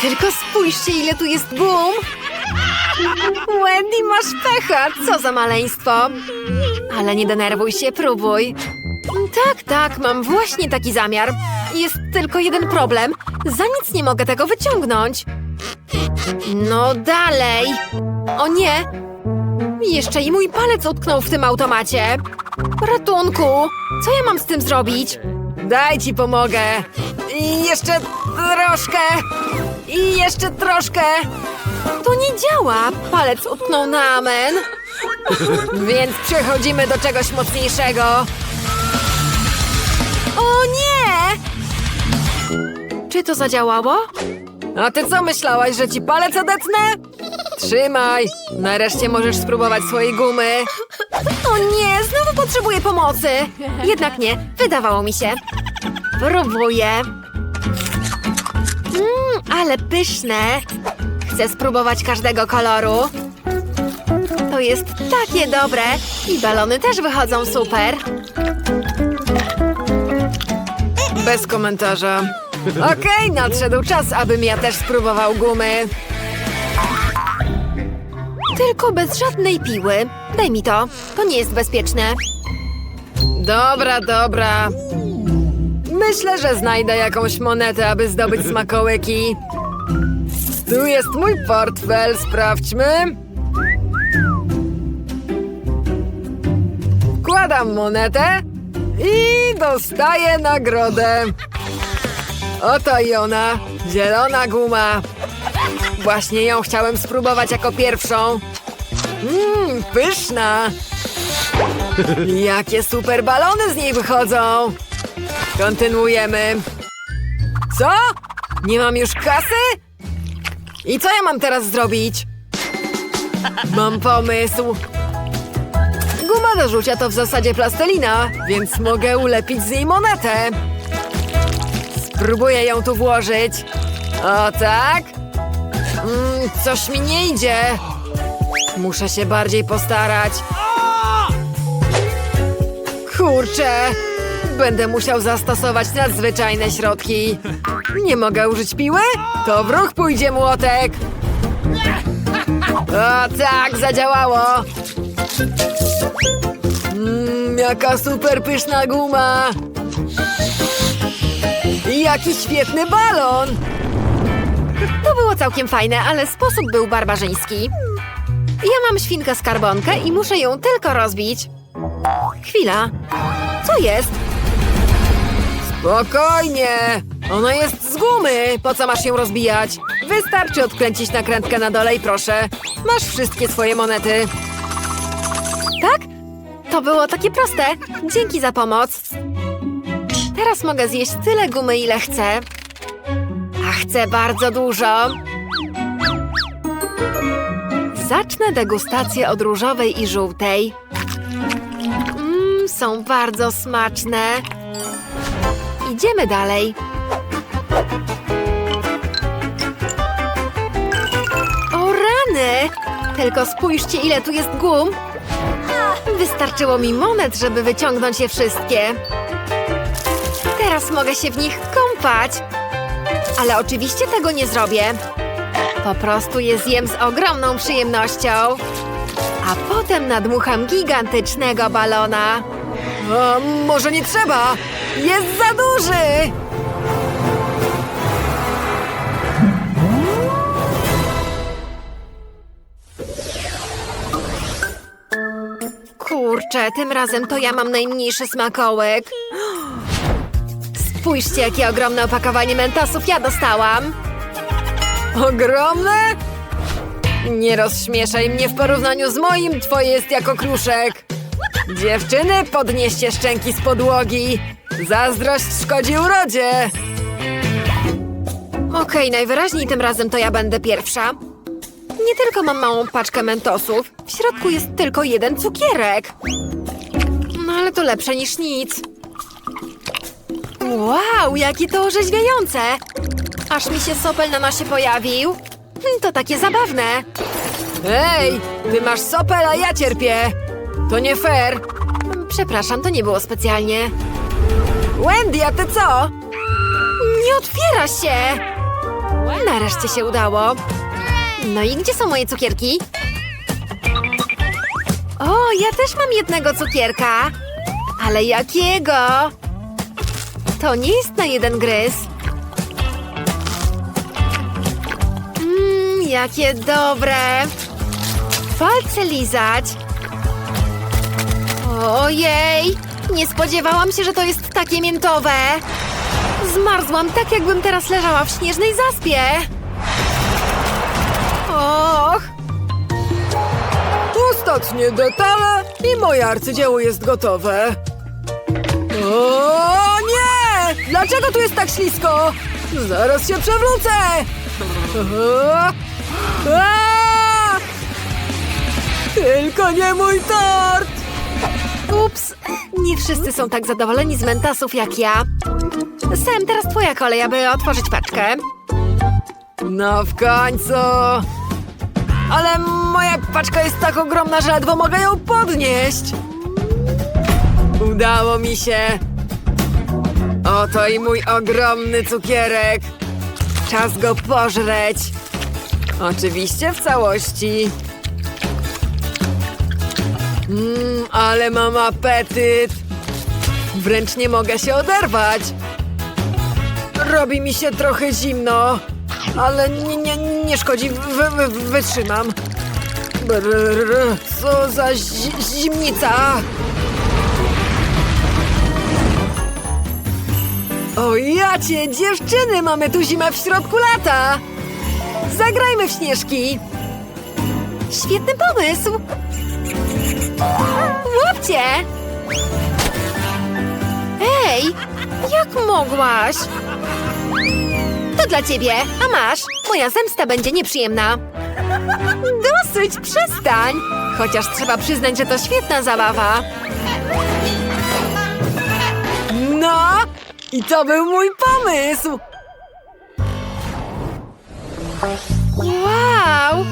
Tylko spójrzcie, ile tu jest gum! Wendy, masz pecha! Co za maleństwo! Ale nie denerwuj się, próbuj. Tak, tak, mam właśnie taki zamiar. Jest tylko jeden problem. Za nic nie mogę tego wyciągnąć. No dalej. O nie! Jeszcze i mój palec utknął w tym automacie. Ratunku! Co ja mam z tym zrobić? Daj ci pomogę. I jeszcze troszkę. I jeszcze troszkę. To nie działa. Palec utknął na amen. Więc przechodzimy do czegoś mocniejszego. O nie! Czy to zadziałało? A ty co myślałaś, że ci palec odetnę? Trzymaj! Nareszcie możesz spróbować swojej gumy. O nie, znowu potrzebuję pomocy. Jednak nie, wydawało mi się. Próbuję. Ale pyszne. Chcę spróbować każdego koloru. To jest takie dobre. I balony też wychodzą super. Bez komentarza. Okej, nadszedł czas, abym ja też spróbował gumy. Tylko bez żadnej piły. Daj mi to. To nie jest bezpieczne. Dobra, dobra. Myślę, że znajdę jakąś monetę, aby zdobyć smakołyki. Tu jest mój portfel, sprawdźmy. Wkładam monetę i dostaję nagrodę. Oto i ona, zielona guma. Właśnie ją chciałem spróbować jako pierwszą. Mmm, pyszna. Jakie super balony z niej wychodzą. Kontynuujemy. Co? Nie mam już kasy? I co ja mam teraz zrobić? Mam pomysł. Guma do rzucia to w zasadzie plastelina, więc mogę ulepić z niej monetę. Spróbuję ją tu włożyć. O tak? Mm, coś mi nie idzie. Muszę się bardziej postarać. Kurczę! Będę musiał zastosować nadzwyczajne środki. Nie mogę użyć piły? To w ruch pójdzie młotek. O tak, zadziałało. Mmm, jaka super pyszna guma. Jaki świetny balon! To było całkiem fajne, ale sposób był barbarzyński. Ja mam świnkę skarbonkę i muszę ją tylko rozbić. Chwila. Co jest? Spokojnie! Ona jest z gumy! Po co masz ją rozbijać? Wystarczy odkręcić nakrętkę na dole i proszę. Masz wszystkie swoje monety. Tak? To było takie proste. Dzięki za pomoc. Teraz mogę zjeść tyle gumy, ile chcę. A chcę bardzo dużo. Zacznę degustację od różowej i żółtej. Mmm, są bardzo smaczne. Idziemy dalej. O rany! Tylko spójrzcie, ile tu jest gum. Wystarczyło mi monet, żeby wyciągnąć je wszystkie. Teraz mogę się w nich kąpać. Ale oczywiście tego nie zrobię. Po prostu je zjem z ogromną przyjemnością. A potem nadmucham gigantycznego balona. O, może nie trzeba! Jest za duży! Kurczę, tym razem to ja mam najmniejszy smakołyk. Spójrzcie, jakie ogromne opakowanie mentasów ja dostałam. Ogromne? Nie rozśmieszaj mnie w porównaniu z moim, twoje jest jako kruszek. Dziewczyny, podnieście szczęki z podłogi. Zazdrość szkodzi urodzie. Okej, najwyraźniej tym razem to ja będę pierwsza. Nie tylko mam małą paczkę mentosów. W środku jest tylko jeden cukierek. No ale to lepsze niż nic. Wow, jakie to orzeźwiające! Aż mi się sopel na nosie pojawił. Hmm, To takie zabawne. Hej, ty masz sopel, a ja cierpię. To nie fair. Przepraszam, to nie było specjalnie. Wendy, a ty co? Nie otwiera się! Nareszcie się udało. No i gdzie są moje cukierki? O, ja też mam jednego cukierka. Ale jakiego? To nie jest na jeden gryz. Mmm, jakie dobre. Palce lizać. Ojej, nie spodziewałam się, że to jest takie miętowe. Zmarzłam tak, jakbym teraz leżała w śnieżnej zaspie. Och, Ostatnie detale i moje arcydzieło jest gotowe. O nie! Dlaczego tu jest tak ślisko? Zaraz się przewrócę! Tylko nie mój tort! Ups. Nie wszyscy są tak zadowoleni z mentasów jak ja. Sam, teraz twoja kolej, aby otworzyć paczkę. No w końcu! Ale moja paczka jest tak ogromna, że ledwo mogę ją podnieść. Udało mi się. Oto i mój ogromny cukierek. Czas go pożreć. Oczywiście w całości. Mmm, ale mam apetyt. Wręcz nie mogę się oderwać. Robi mi się trochę zimno, ale nie, nie, nie szkodzi, wy, wy, wytrzymam. Brrr, co za zi zimnica! O jacie, dziewczyny, mamy tu zimę w środku lata! Zagrajmy w śnieżki! Świetny pomysł! Łapcie! Ej, jak mogłaś? To dla ciebie, a masz. Moja zemsta będzie nieprzyjemna. Dosyć, przestań! Chociaż trzeba przyznać, że to świetna zabawa. No, i to był mój pomysł! Wow!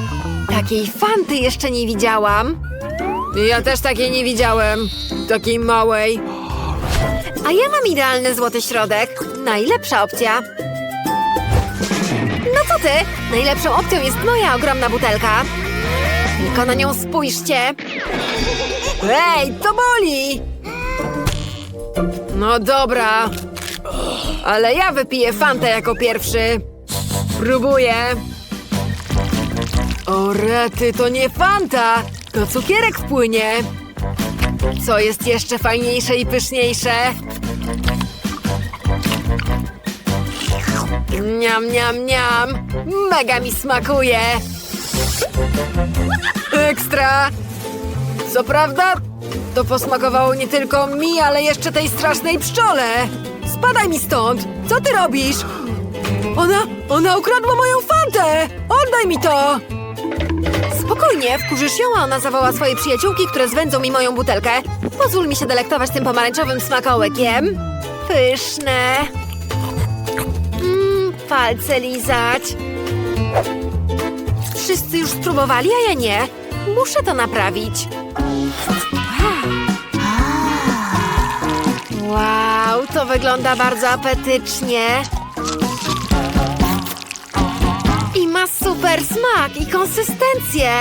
Takiej fanty jeszcze nie widziałam. Ja też takiej nie widziałem, takiej małej. A ja mam idealny złoty środek. Najlepsza opcja. No co ty? Najlepszą opcją jest moja ogromna butelka. Tylko na nią spójrzcie. Ej, to boli! No dobra. Ale ja wypiję fantę jako pierwszy. Próbuję. O rety, to nie fanta, to cukierek wpłynie. Co jest jeszcze fajniejsze i pyszniejsze? Niam, niam, niam. Mega mi smakuje. Ekstra. Co prawda, to posmakowało nie tylko mi, ale jeszcze tej strasznej pszczole. Spadaj mi stąd! Co ty robisz? Ona, ona ukradła moją fantę! Oddaj mi to! Spokojnie, wkurzysz ją, a ona zawoła swoje przyjaciółki, które zwędzą mi moją butelkę. Pozwól mi się delektować tym pomarańczowym smakołykiem. Pyszne. Mmm, palce lizać. Wszyscy już spróbowali, a ja nie. Muszę to naprawić. Wow, to wygląda bardzo apetycznie. Super smak i konsystencję.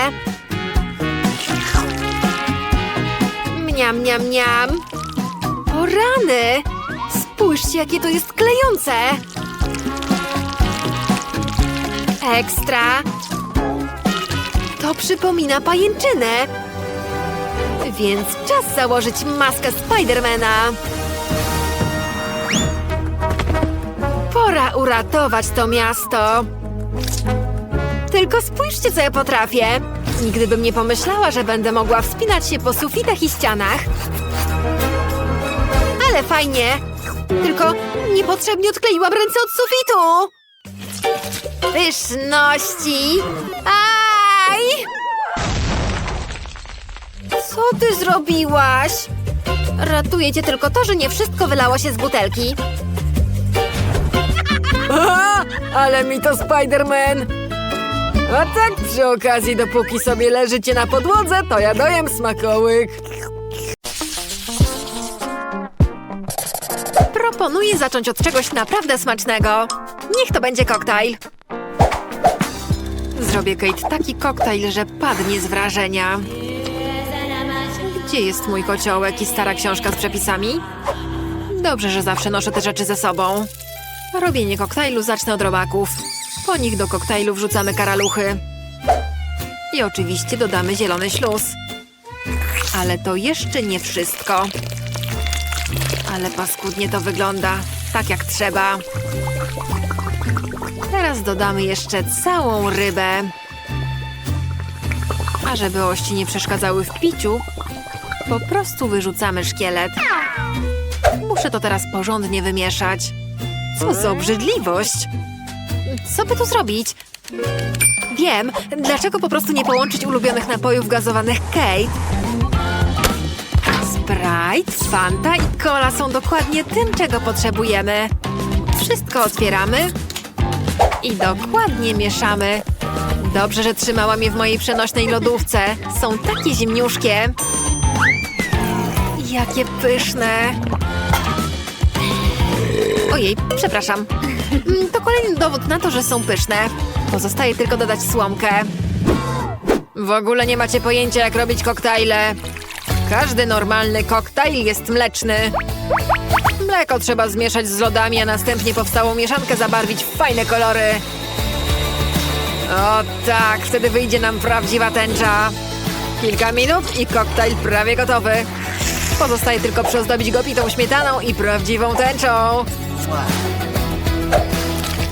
Mniam, mniam, mniam. O rany! Spójrzcie, jakie to jest klejące. Ekstra. To przypomina pajęczynę. Więc czas założyć maskę Spidermana. Pora uratować to miasto. Tylko spójrzcie, co ja potrafię. Nigdy bym nie pomyślała, że będę mogła wspinać się po sufitach i ścianach. Ale fajnie. Tylko niepotrzebnie odkleiłam ręce od sufitu. Pyszności. Aj! Co ty zrobiłaś? Ratuje cię tylko to, że nie wszystko wylało się z butelki. Aha, ale mi to Spider-Man! A tak przy okazji, dopóki sobie leżycie na podłodze, to ja dojem smakołyk. Proponuję zacząć od czegoś naprawdę smacznego. Niech to będzie koktajl. Zrobię Kate taki koktajl, że padnie z wrażenia. Gdzie jest mój kociołek i stara książka z przepisami? Dobrze, że zawsze noszę te rzeczy ze sobą. Robienie koktajlu zacznę od robaków. Po nich do koktajlu wrzucamy karaluchy. I oczywiście dodamy zielony śluz. Ale to jeszcze nie wszystko. Ale paskudnie to wygląda. Tak jak trzeba. Teraz dodamy jeszcze całą rybę. A żeby ości nie przeszkadzały w piciu, po prostu wyrzucamy szkielet. Muszę to teraz porządnie wymieszać. Co za obrzydliwość! Co by tu zrobić? Wiem, dlaczego po prostu nie połączyć ulubionych napojów gazowanych Kate. Sprite, Fanta i Cola są dokładnie tym, czego potrzebujemy. Wszystko otwieramy i dokładnie mieszamy. Dobrze, że trzymałam je w mojej przenośnej lodówce. Są takie zimniuszkie. Jakie pyszne. Ojej, przepraszam. Mm, To kolejny dowód na to, że są pyszne. Pozostaje tylko dodać słomkę. W ogóle nie macie pojęcia, jak robić koktajle. Każdy normalny koktajl jest mleczny. Mleko trzeba zmieszać z lodami, a następnie powstałą mieszankę zabarwić w fajne kolory. O tak, wtedy wyjdzie nam prawdziwa tęcza. Kilka minut i koktajl prawie gotowy. Pozostaje tylko przyozdobić go pitą śmietaną i prawdziwą tęczą.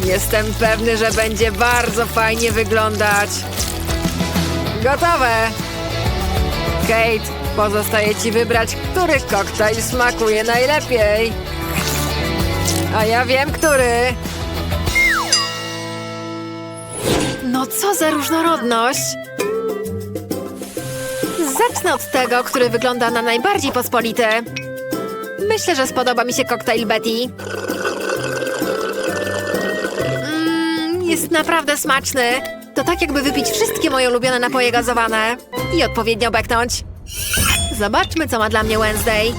Jestem pewny, że będzie bardzo fajnie wyglądać. Gotowe! Kate, pozostaje ci wybrać, który koktajl smakuje najlepiej. A ja wiem, który. No co za różnorodność! Zacznę od tego, który wygląda na najbardziej pospolity. Myślę, że spodoba mi się koktajl Betty. Jest naprawdę smaczny. To tak jakby wypić wszystkie moje ulubione napoje gazowane i odpowiednio beknąć. Zobaczmy, co ma dla mnie Wednesday.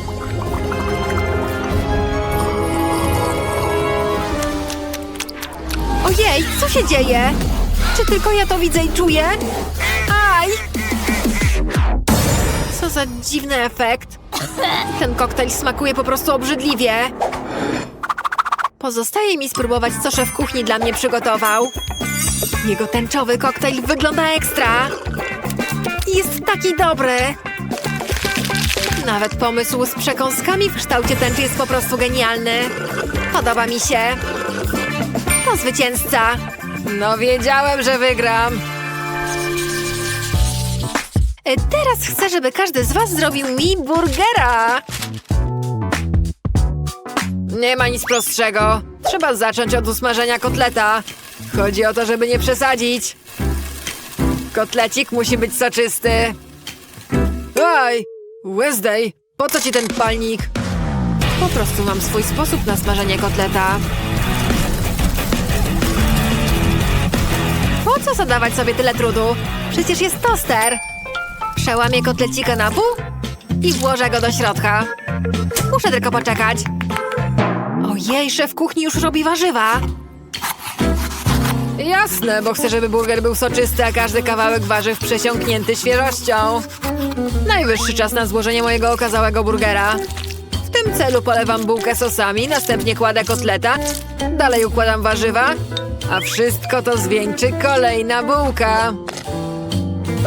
Ojej, co się dzieje? Czy tylko ja to widzę i czuję? Aj! Co za dziwny efekt. Ten koktajl smakuje po prostu obrzydliwie. Pozostaje mi spróbować, co szef kuchni dla mnie przygotował. Jego tęczowy koktajl wygląda ekstra. Jest taki dobry. Nawet pomysł z przekąskami w kształcie tęczy jest po prostu genialny. Podoba mi się. To zwycięzca. No wiedziałem, że wygram. E, Teraz chcę, żeby każdy z was zrobił mi burgera. Nie ma nic prostszego. Trzeba zacząć od usmażenia kotleta. Chodzi o to, żeby nie przesadzić. Kotlecik musi być soczysty. Oj! Wednesday, po co ci ten palnik? Po prostu mam swój sposób na smażenie kotleta. Po co zadawać sobie tyle trudu? Przecież jest toster. Przełamię kotlecika na pół i włożę go do środka. Muszę tylko poczekać. Ojej, szef kuchni już robi warzywa. Jasne, bo chcę, żeby burger był soczysty, a każdy kawałek warzyw przesiąknięty świeżością. Najwyższy czas na złożenie mojego okazałego burgera. W tym celu polewam bułkę sosami, następnie kładę kotleta, dalej układam warzywa, a wszystko to zwieńczy kolejna bułka.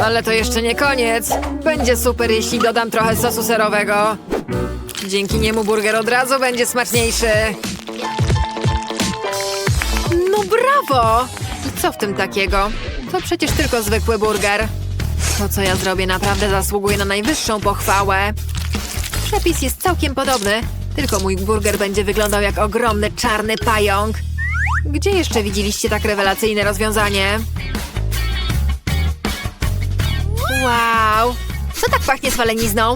Ale to jeszcze nie koniec. Będzie super, jeśli dodam trochę sosu serowego. Dzięki niemu burger od razu będzie smaczniejszy. No brawo! Co w tym takiego? To przecież tylko zwykły burger. To, co ja zrobię, naprawdę zasługuje na najwyższą pochwałę. Przepis jest całkiem podobny, tylko mój burger będzie wyglądał jak ogromny czarny pająk. Gdzie jeszcze widzieliście tak rewelacyjne rozwiązanie? Wow! Co tak pachnie spalenizną?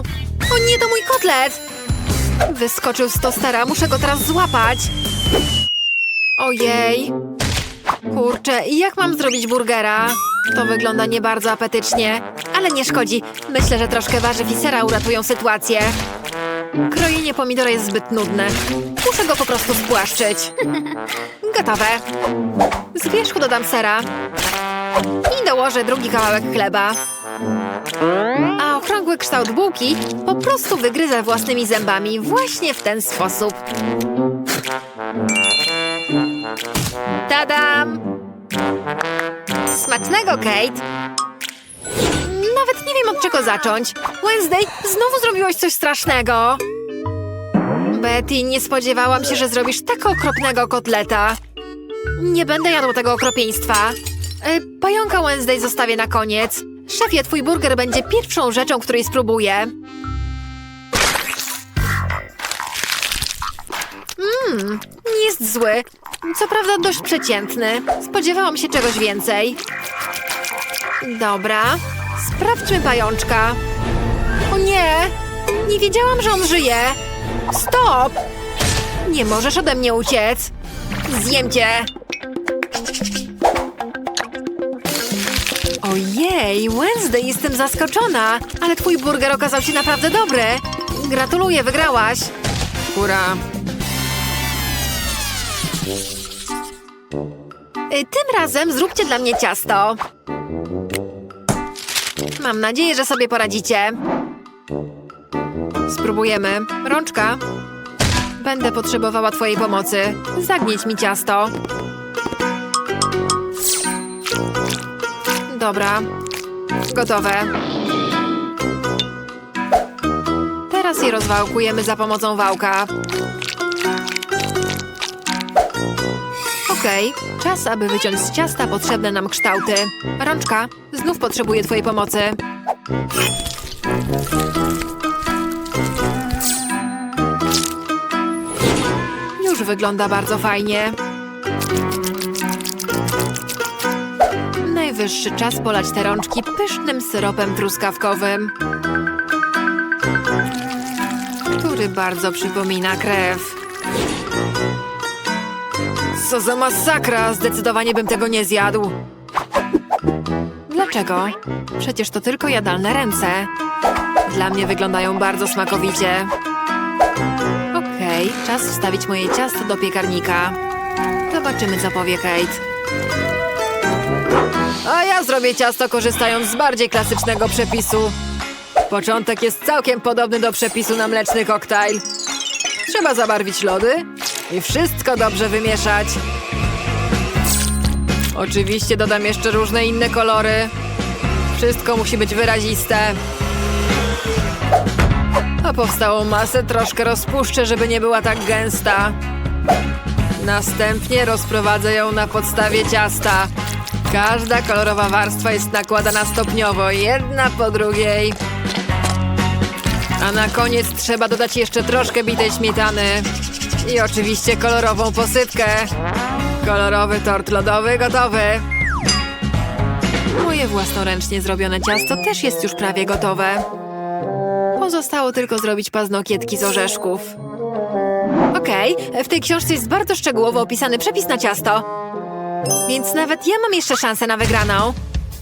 O nie, to mój kotlet! Wyskoczył z tostera, muszę go teraz złapać. Ojej. Kurczę, jak mam zrobić burgera? To wygląda nie bardzo apetycznie, ale nie szkodzi. Myślę, że troszkę warzyw i sera uratują sytuację. Krojenie pomidora jest zbyt nudne. Muszę go po prostu spłaszczyć. Gotowe. Z wierzchu dodam sera. I dołożę drugi kawałek chleba. A okrągły kształt bułki po prostu wygryzę własnymi zębami właśnie w ten sposób. Tadam! Smacznego, Kate! Nawet nie wiem od czego zacząć. Wednesday, znowu zrobiłeś coś strasznego. Betty, nie spodziewałam się, że zrobisz tak okropnego kotleta. Nie będę jadła tego okropieństwa. E, Pająka Wednesday zostawię na koniec. Szefie, twój burger będzie pierwszą rzeczą, której spróbuję. Mmm, nie jest zły. Co prawda dość przeciętny. Spodziewałam się czegoś więcej. Dobra, sprawdźmy pajączka. O nie! Nie wiedziałam, że on żyje. Stop! Nie możesz ode mnie uciec. Zjem cię. Ojej, Wednesday, jestem zaskoczona. Ale twój burger okazał się naprawdę dobry. Gratuluję, wygrałaś. Hurra. Y, Tym razem zróbcie dla mnie ciasto. Mam nadzieję, że sobie poradzicie. Spróbujemy. Rączka. Będę potrzebowała twojej pomocy. Zagnieć mi ciasto. Dobra. Gotowe. Teraz je rozwałkujemy za pomocą wałka. Okej, czas, aby wyciąć z ciasta potrzebne nam kształty. Rączka, znów potrzebuję twojej pomocy. Już wygląda bardzo fajnie. Najwyższy czas polać te rączki pysznym syropem truskawkowym, który bardzo przypomina krew. Co za masakra! Zdecydowanie bym tego nie zjadł. Dlaczego? Przecież to tylko jadalne ręce. Dla mnie wyglądają bardzo smakowicie. Okej, czas wstawić moje ciasto do piekarnika. Zobaczymy, co powie Kate. A ja zrobię ciasto korzystając z bardziej klasycznego przepisu. Początek jest całkiem podobny do przepisu na mleczny koktajl. Trzeba zabarwić lody i wszystko dobrze wymieszać. Oczywiście dodam jeszcze różne inne kolory. Wszystko musi być wyraziste. A powstałą masę troszkę rozpuszczę, żeby nie była tak gęsta. Następnie rozprowadzę ją na podstawie ciasta. Każda kolorowa warstwa jest nakładana stopniowo, jedna po drugiej. A na koniec trzeba dodać jeszcze troszkę bitej śmietany. I oczywiście kolorową posypkę. Kolorowy tort lodowy gotowy. Moje własnoręcznie zrobione ciasto też jest już prawie gotowe. Pozostało tylko zrobić paznokietki z orzeszków. Okej, w tej książce jest bardzo szczegółowo opisany przepis na ciasto. Więc nawet ja mam jeszcze szansę na wygraną.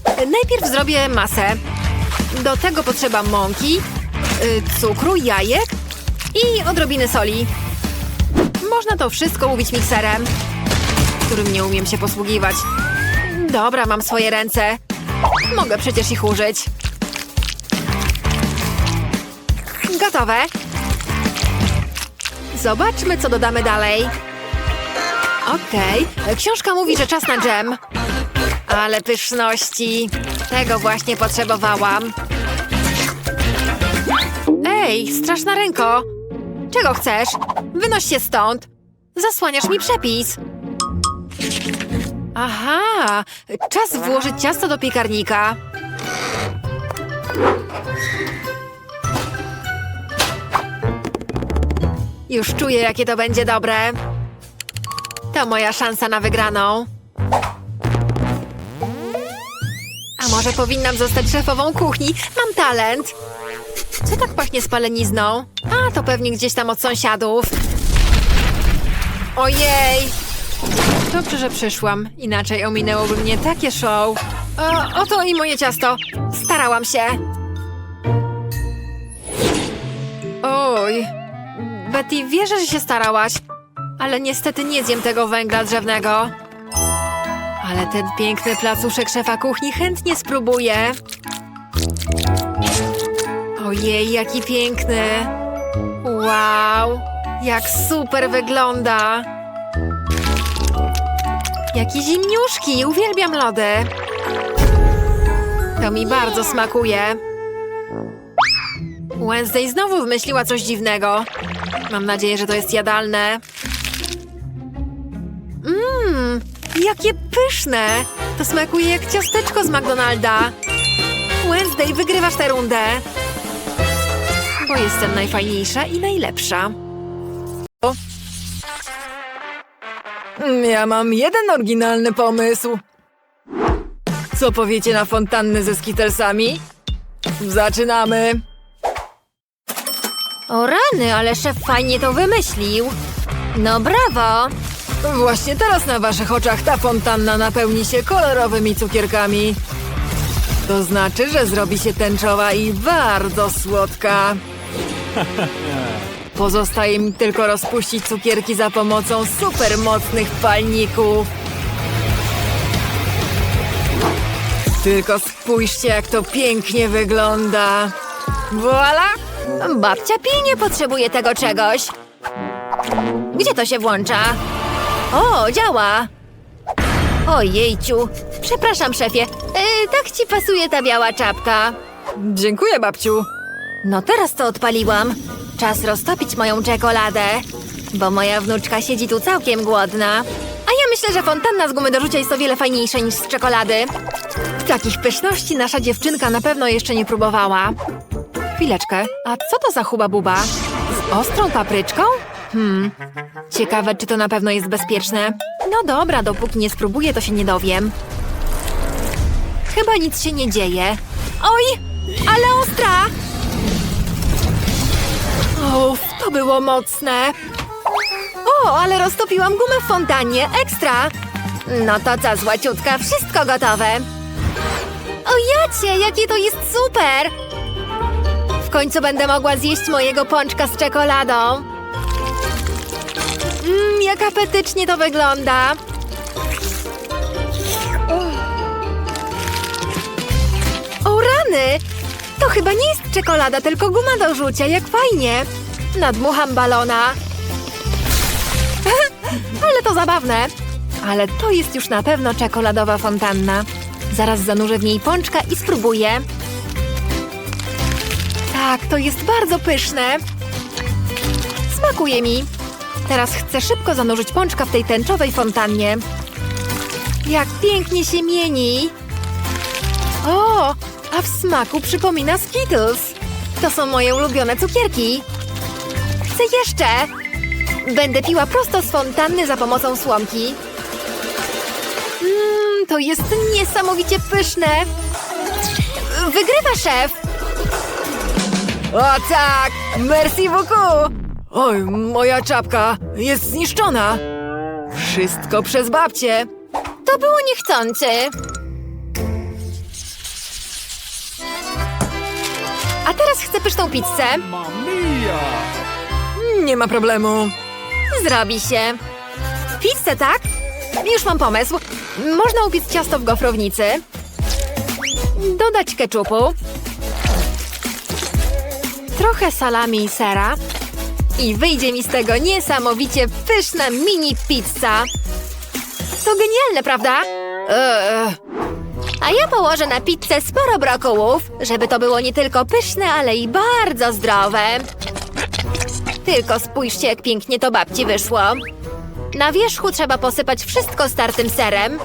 Najpierw zrobię masę. Do tego potrzeba mąki, y, cukru, jajek i odrobiny soli. Można to wszystko ubić mikserem, którym nie umiem się posługiwać. Dobra, mam swoje ręce. Mogę przecież ich użyć. Gotowe. Zobaczmy, co dodamy dalej. Okej, książka mówi, że czas na dżem. Ale pyszności. Tego właśnie potrzebowałam. Ej, straszna ręko. Czego chcesz? Wynoś się stąd. Zasłaniasz mi przepis. Aha, czas włożyć ciasto do piekarnika. Już czuję, jakie to będzie dobre. To moja szansa na wygraną. A może powinnam zostać szefową kuchni? Mam talent. Co tak pachnie spalenizną? A, to pewnie gdzieś tam od sąsiadów. Ojej! Dobrze, że przyszłam. Inaczej ominęłoby mnie takie show. O, oto i moje ciasto. Starałam się. Oj. Betty, wierzę, że się starałaś. Ale niestety nie zjem tego węgla drzewnego. Ale ten piękny placuszek szefa kuchni chętnie spróbuję. Ojej, jaki piękny! Wow, jak super wygląda! Jakie zimniuszki, uwielbiam lody! To mi bardzo smakuje. Wednesday znowu wymyśliła coś dziwnego. Mam nadzieję, że to jest jadalne. Jakie pyszne! To smakuje jak ciasteczko z McDonalda. Wednesday, wygrywasz tę rundę. Bo jestem najfajniejsza i najlepsza. Ja mam jeden oryginalny pomysł. Co powiecie na fontannę ze skitelsami? Zaczynamy. O rany, ale szef fajnie to wymyślił. No brawo! Właśnie teraz na waszych oczach ta fontanna napełni się kolorowymi cukierkami. To znaczy, że zrobi się tęczowa i bardzo słodka. Pozostaje mi tylko rozpuścić cukierki za pomocą supermocnych palników. Tylko spójrzcie, jak to pięknie wygląda. Voila! Babcia pilnie potrzebuje tego czegoś. Gdzie to się włącza? O, działa! Ojejciu, przepraszam szefie, e, tak ci pasuje ta biała czapka. Dziękuję, babciu. No teraz to odpaliłam. Czas roztopić moją czekoladę, bo moja wnuczka siedzi tu całkiem głodna. A ja myślę, że fontanna z gumy do rzucia jest o wiele fajniejsza niż z czekolady. Takich pyszności nasza dziewczynka na pewno jeszcze nie próbowała. Chwileczkę, a co to za huba buba? Z ostrą papryczką? Hmm, ciekawe, czy to na pewno jest bezpieczne. No dobra, dopóki nie spróbuję, to się nie dowiem. Chyba nic się nie dzieje. Oj, ale ostra! Uff, to było mocne. O, ale roztopiłam gumę w fontannie. Ekstra! No to co, złaciutka, wszystko gotowe. O jacie, jakie to jest super! W końcu będę mogła zjeść mojego pączka z czekoladą. Mmm, jak apetycznie to wygląda. O rany! To chyba nie jest czekolada, tylko guma do rzucia, jak fajnie. Nadmucham balona. Ale to zabawne. Ale to jest już na pewno czekoladowa fontanna. Zaraz zanurzę w niej pączka i spróbuję. Tak, to jest bardzo pyszne. Smakuje mi. Teraz chcę szybko zanurzyć pączka w tej tęczowej fontannie. Jak pięknie się mieni. O, a w smaku przypomina Skittles. To są moje ulubione cukierki. Chcę jeszcze. Będę piła prosto z fontanny za pomocą słomki. Mmm, to jest niesamowicie pyszne. Wygrywa szef. O tak! Merci beaucoup! Oj, moja czapka jest zniszczona. Wszystko przez babcię. To było niechcący. A teraz chcę pyszną pizzę. Nie ma problemu. Zrobi się. Pizzę, tak? Już mam pomysł. Można upiec ciasto w gofrownicy. Dodać keczupu. Trochę salami i sera. I wyjdzie mi z tego niesamowicie pyszna mini pizza. To genialne, prawda? Eee, A ja położę na pizzę sporo brokułów, żeby to było nie tylko pyszne, ale i bardzo zdrowe. Tylko spójrzcie, jak pięknie to babci wyszło. Na wierzchu trzeba posypać wszystko startym serem.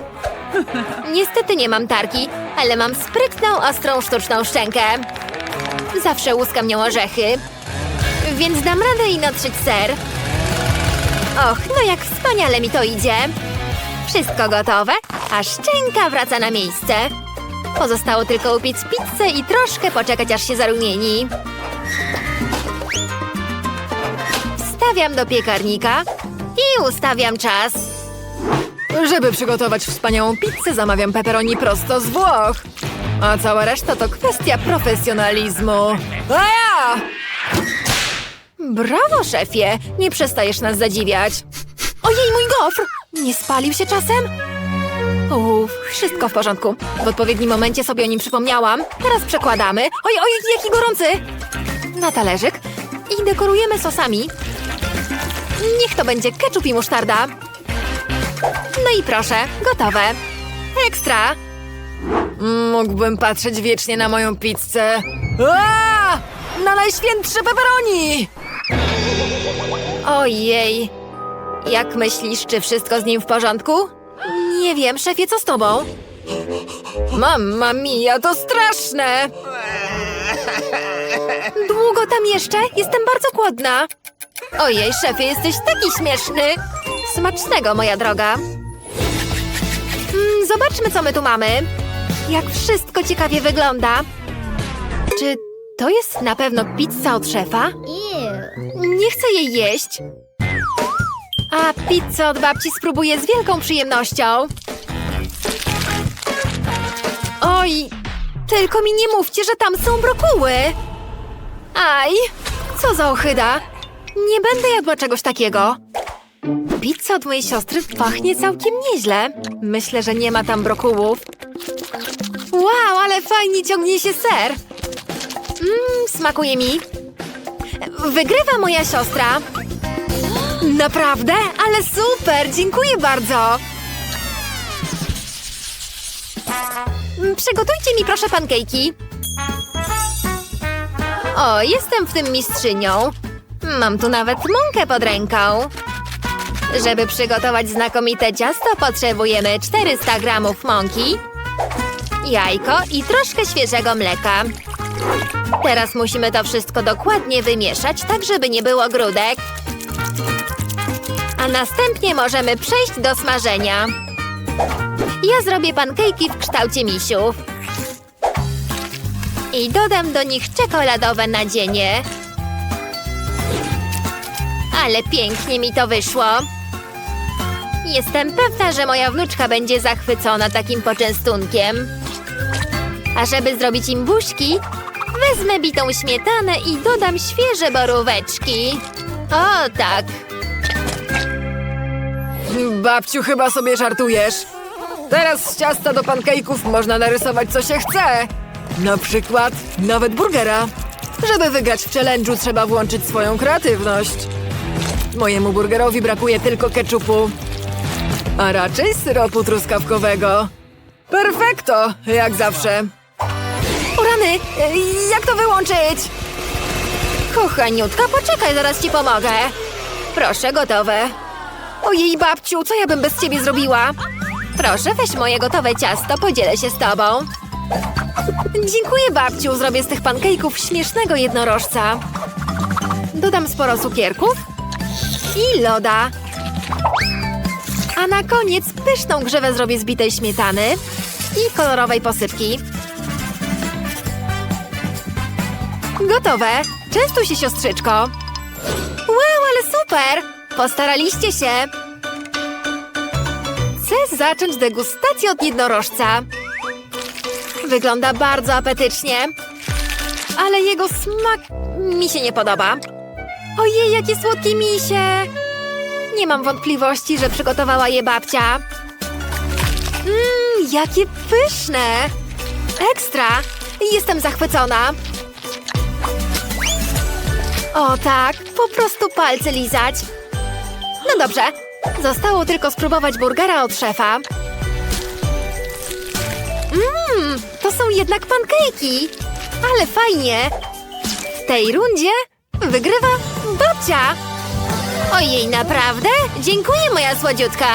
Niestety nie mam tarki, ale mam sprytną, ostrą, sztuczną szczękę. Zawsze łuskam nią orzechy. Więc dam radę i natrzeć ser. Och, no jak wspaniale mi to idzie. Wszystko gotowe, a szczęka wraca na miejsce. Pozostało tylko upiec pizzę i troszkę poczekać, aż się zarumieni. Wstawiam do piekarnika i ustawiam czas. żeby przygotować wspaniałą pizzę, zamawiam pepperoni prosto z Włoch. A cała reszta to kwestia profesjonalizmu. A ja! Brawo, szefie! Nie przestajesz nas zadziwiać. Ojej, mój gofr! Nie spalił się czasem? Uff, wszystko w porządku. W odpowiednim momencie sobie o nim przypomniałam. Teraz przekładamy. Oj, oj, jaki gorący! Na talerzyk. I dekorujemy sosami. Niech to będzie ketchup i musztarda. No i proszę, gotowe. Ekstra! Mógłbym patrzeć wiecznie na moją pizzę. A! Na najświętsze pepperoni! Ojej. Jak myślisz, czy wszystko z nim w porządku? Nie wiem, szefie, co z tobą? Mamma mia, to straszne! Długo tam jeszcze? Jestem bardzo głodna. Ojej, szefie, jesteś taki śmieszny. Smacznego, moja droga. Mm, zobaczmy, co my tu mamy. Jak wszystko ciekawie wygląda. Czy to jest na pewno pizza od szefa? Nie chcę jej jeść. A pizzę od babci spróbuję z wielką przyjemnością. Oj, tylko mi nie mówcie, że tam są brokuły. Aj, co za ohyda. Nie będę jadła czegoś takiego. Pizza od mojej siostry pachnie całkiem nieźle. Myślę, że nie ma tam brokułów. Wow, ale fajnie ciągnie się ser. Mmm, smakuje mi. Wygrywa moja siostra. Naprawdę? Ale super! Dziękuję bardzo! Mm, Przygotujcie mi proszę pankejki. O, jestem w tym mistrzynią. Mam tu nawet mąkę pod ręką. Żeby przygotować znakomite ciasto, potrzebujemy 400 gramów mąki, jajko i troszkę świeżego mleka. Teraz musimy to wszystko dokładnie wymieszać, tak żeby nie było grudek. A następnie możemy przejść do smażenia. Ja zrobię pankejki w kształcie misiów. I dodam do nich czekoladowe nadzienie. Ale pięknie mi to wyszło. Jestem pewna, że moja wnuczka będzie zachwycona takim poczęstunkiem. A żeby zrobić im buźki, wezmę bitą śmietanę i dodam świeże boróweczki. O tak, Babciu, chyba sobie żartujesz. Teraz z ciasta do pankejków można narysować co się chce. Na przykład nawet burgera. Żeby wygrać w challenge'u trzeba włączyć swoją kreatywność. Mojemu burgerowi brakuje tylko keczupu. A raczej syropu truskawkowego. Perfekto, jak zawsze. Rany, y, jak to wyłączyć? Kochaniutka, poczekaj, zaraz ci pomogę. Proszę, gotowe. Ojej, babciu, co ja bym bez ciebie zrobiła? Proszę, weź moje gotowe ciasto, podzielę się z tobą. Dziękuję, babciu, zrobię z tych pankejków śmiesznego jednorożca. Dodam sporo cukierków i loda. A na koniec pyszną grzewę zrobię z bitej śmietany i kolorowej posypki. Gotowe. Częstuj się, siostrzyczko. Wow, ale super! Postaraliście się. Chcę zacząć degustację od jednorożca. Wygląda bardzo apetycznie. Ale jego smak mi się nie podoba. Ojej, jakie słodkie misie! Nie mam wątpliwości, że przygotowała je babcia. Mmm, jakie pyszne! Ekstra! Jestem zachwycona. O tak, po prostu palce lizać. No dobrze, zostało tylko spróbować burgera od szefa. Mmm, to są jednak pankejki. Ale fajnie. W tej rundzie wygrywa babcia. Ojej, naprawdę? Dziękuję, moja słodziutka.